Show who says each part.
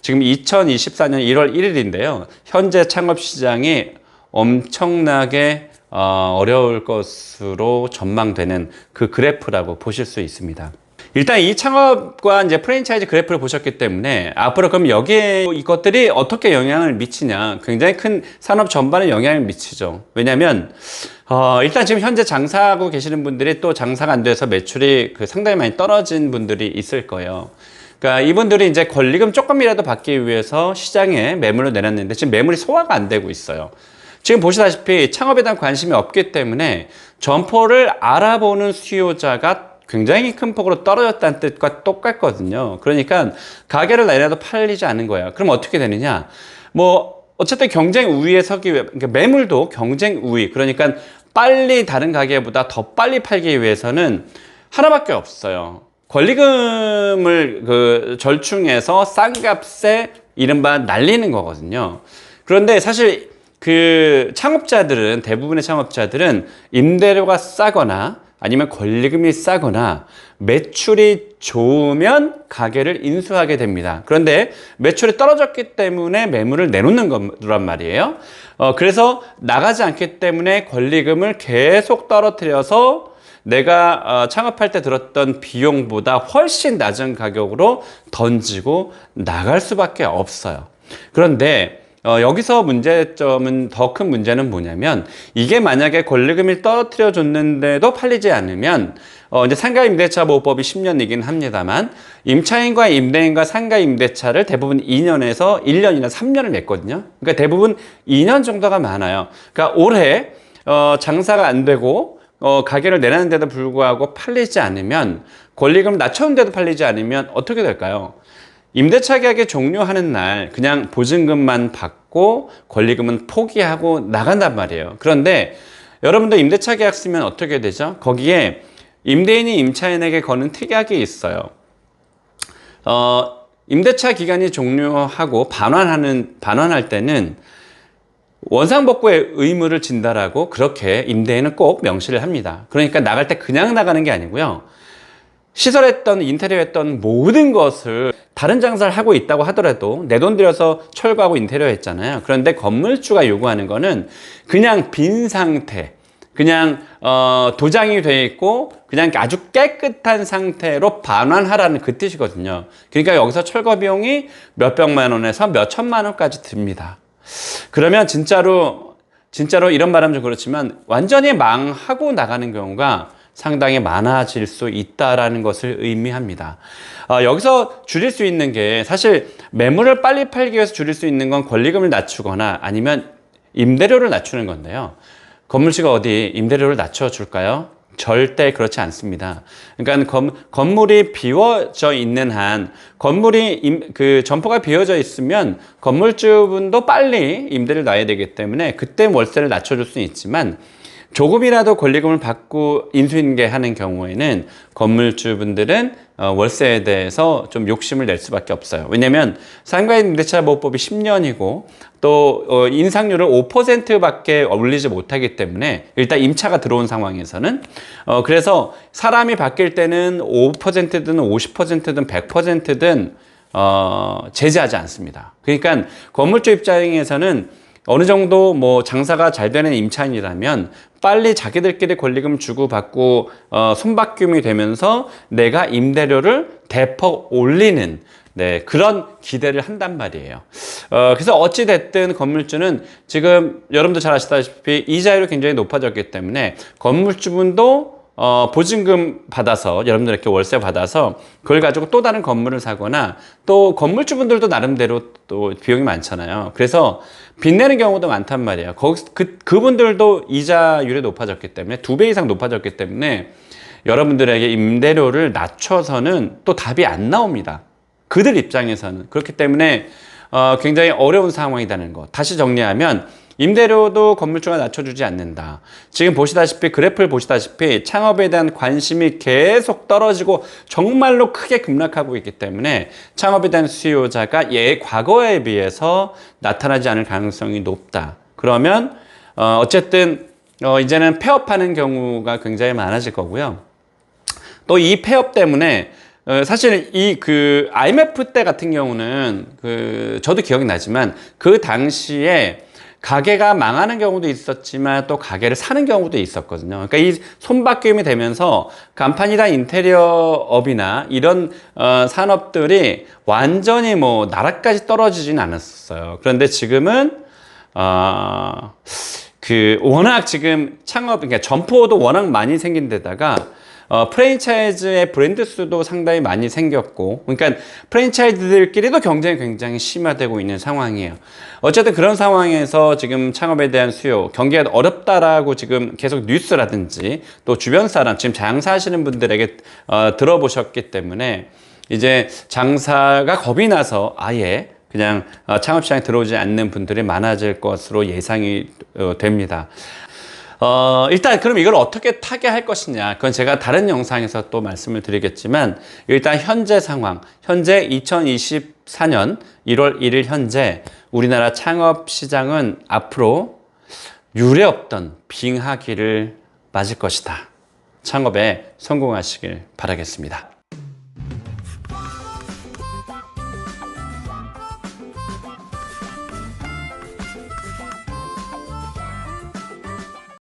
Speaker 1: 지금 2024년 1월 1일인데요. 현재 창업 시장이 엄청나게 어, 어려울 것으로 전망되는 그 그래프라고 보실 수 있습니다. 일단 이 창업과 이제 프랜차이즈 그래프를 보셨기 때문에 앞으로 그럼 여기에 이것들이 어떻게 영향을 미치냐 굉장히 큰 산업 전반에 영향을 미치죠. 왜냐하면 어, 일단 지금 현재 장사하고 계시는 분들이 또 장사가 안 돼서 매출이 그 상당히 많이 떨어진 분들이 있을 거예요. 그러니까 이분들이 이제 권리금 조금이라도 받기 위해서 시장에 매물을 내놨는데 지금 매물이 소화가 안 되고 있어요. 지금 보시다시피 창업에 대한 관심이 없기 때문에 점포를 알아보는 수요자가 굉장히 큰 폭으로 떨어졌다는 뜻과 똑같거든요. 그러니까 가게를 내놔도 팔리지 않은 거예요. 그럼 어떻게 되느냐? 뭐 어쨌든 경쟁 우위에 서기 위해 그러니까 매물도 경쟁 우위. 그러니까 빨리 다른 가게보다 더 빨리 팔기 위해서는 하나밖에 없어요. 권리금을 그 절충해서 싼 값에 이른바 날리는 거거든요. 그런데 사실 그 창업자들은 대부분의 창업자들은 임대료가 싸거나 아니면 권리금이 싸거나 매출이 좋으면 가게를 인수하게 됩니다. 그런데 매출이 떨어졌기 때문에 매물을 내놓는 거란 말이에요. 어, 그래서 나가지 않기 때문에 권리금을 계속 떨어뜨려서 내가 어, 창업할 때 들었던 비용보다 훨씬 낮은 가격으로 던지고 나갈 수밖에 없어요. 그런데 어, 여기서 문제점은 더 큰 문제는 뭐냐면 이게 만약에 권리금을 떨어뜨려 줬는데도 팔리지 않으면 어, 이제 상가 임대차 보호법이 10년이긴 합니다만 임차인과 임대인과 상가 임대차를 대부분 2년에서 1년이나 3년을 맺거든요. 그러니까 대부분 2년 정도가 많아요. 그러니까 올해 어, 장사가 안 되고 어, 가게를 내놨는데도 불구하고 팔리지 않으면 권리금을 낮췄는데도 팔리지 않으면 어떻게 될까요? 임대차 계약이 종료하는 날 그냥 보증금만 받고 권리금은 포기하고 나간단 말이에요. 그런데 여러분들 임대차 계약 쓰면 어떻게 되죠? 거기에 임대인이 임차인에게 거는 특약이 있어요. 어, 임대차 기간이 종료하고 반환하는 반환할 때는 원상복구의 의무를 진다라고 그렇게 임대인은 꼭 명시를 합니다. 그러니까 나갈 때 그냥 나가는 게 아니고요. 시설했던 인테리어 했던 모든 것을 다른 장사를 하고 있다고 하더라도 내 돈 들여서 철거하고 인테리어 했잖아요. 그런데 건물주가 요구하는 거는 그냥 빈 상태, 그냥 어, 도장이 돼 있고 그냥 아주 깨끗한 상태로 반환하라는 그 뜻이거든요. 그러니까 여기서 철거 비용이 몇 백만 원에서 몇 천만 원까지 듭니다. 그러면 진짜로 진짜로 이런 말하면 좀 그렇지만 완전히 망하고 나가는 경우가 상당히 많아질 수 있다라는 것을 의미합니다. 어, 여기서 줄일 수 있는 게 사실 매물을 빨리 팔기 위해서 줄일 수 있는 건 권리금을 낮추거나 아니면 임대료를 낮추는 건데요. 건물주가 어디 임대료를 낮춰줄까요? 절대 그렇지 않습니다. 그러니까 건, 건물이 비워져 있는 한, 건물이 임, 그 점포가 비워져 있으면 건물주분도 빨리 임대를 놔야 되기 때문에 그때 월세를 낮춰줄 수는 있지만 조금이라도 권리금을 받고 인수인계하는 경우에는 건물주분들은 어, 월세에 대해서 좀 욕심을 낼 수밖에 없어요. 왜냐하면 상가임대차 보호법이 10년이고 또 어, 인상률을 5%밖에 올리지 못하기 때문에 일단 임차가 들어온 상황에서는 어, 그래서 사람이 바뀔 때는 5%든 50%든 100%든 어, 제재하지 않습니다. 그러니까 건물주 입장에서는 어느 정도 뭐 장사가 잘 되는 임차인이라면 빨리 자기들끼리 권리금 주고받고 어, 손바뀜이 되면서 내가 임대료를 대폭 올리는 네, 그런 기대를 한단 말이에요. 어, 그래서 어찌됐든 건물주는 지금 여러분도 잘 아시다시피 이자율이 굉장히 높아졌기 때문에 건물주분도 어, 보증금 받아서 여러분들 이렇게 월세 받아서 그걸 가지고 또 다른 건물을 사거나 또 건물주분들도 나름대로 또 비용이 많잖아요. 그래서 빚내는 경우도 많단 말이에요. 거기 그 그분들도 이자율이 높아졌기 때문에 두 배 이상 높아졌기 때문에 여러분들에게 임대료를 낮춰서는 또 답이 안 나옵니다. 그들 입장에서는 그렇기 때문에 어, 굉장히 어려운 상황이라는 거. 다시 정리하면 임대료도 건물주가 낮춰주지 않는다. 지금 보시다시피 그래프를 보시다시피 창업에 대한 관심이 계속 떨어지고 정말로 크게 급락하고 있기 때문에 창업에 대한 수요자가 예 과거에 비해서 나타나지 않을 가능성이 높다. 그러면 어, 어쨌든 어, 이제는 폐업하는 경우가 굉장히 많아질 거고요. 또 이 폐업 때문에 어, 사실 이 그 IMF 때 같은 경우는 그 저도 기억이 나지만 그 당시에 가게가 망하는 경우도 있었지만 또 가게를 사는 경우도 있었거든요. 그러니까 이 손바뀜이 되면서 간판이나 인테리어업이나 이런 어, 산업들이 완전히 뭐 나라까지 떨어지진 않았어요. 그런데 지금은 어, 그 워낙 지금 창업 그러니까 점포도 워낙 많이 생긴 데다가 어, 프랜차이즈의 브랜드 수도 상당히 많이 생겼고, 그러니까 프랜차이즈들끼리도 경쟁이 굉장히 심화되고 있는 상황이에요. 어쨌든 그런 상황에서 지금 창업에 대한 수요, 경기가 어렵다라고 지금 계속 뉴스라든지 또 주변 사람, 지금 장사하시는 분들에게 어, 들어보셨기 때문에 이제 장사가 겁이 나서 아예 그냥 어, 창업시장에 들어오지 않는 분들이 많아질 것으로 예상이 어, 됩니다. 어, 일단 그럼 이걸 어떻게 타개할 것이냐. 그건 제가 다른 영상에서 또 말씀을 드리겠지만 일단 현재 상황, 현재 2024년 1월 1일 현재 우리나라 창업 시장은 앞으로 유례 없던 빙하기를 맞을 것이다. 창업에 성공하시길 바라겠습니다.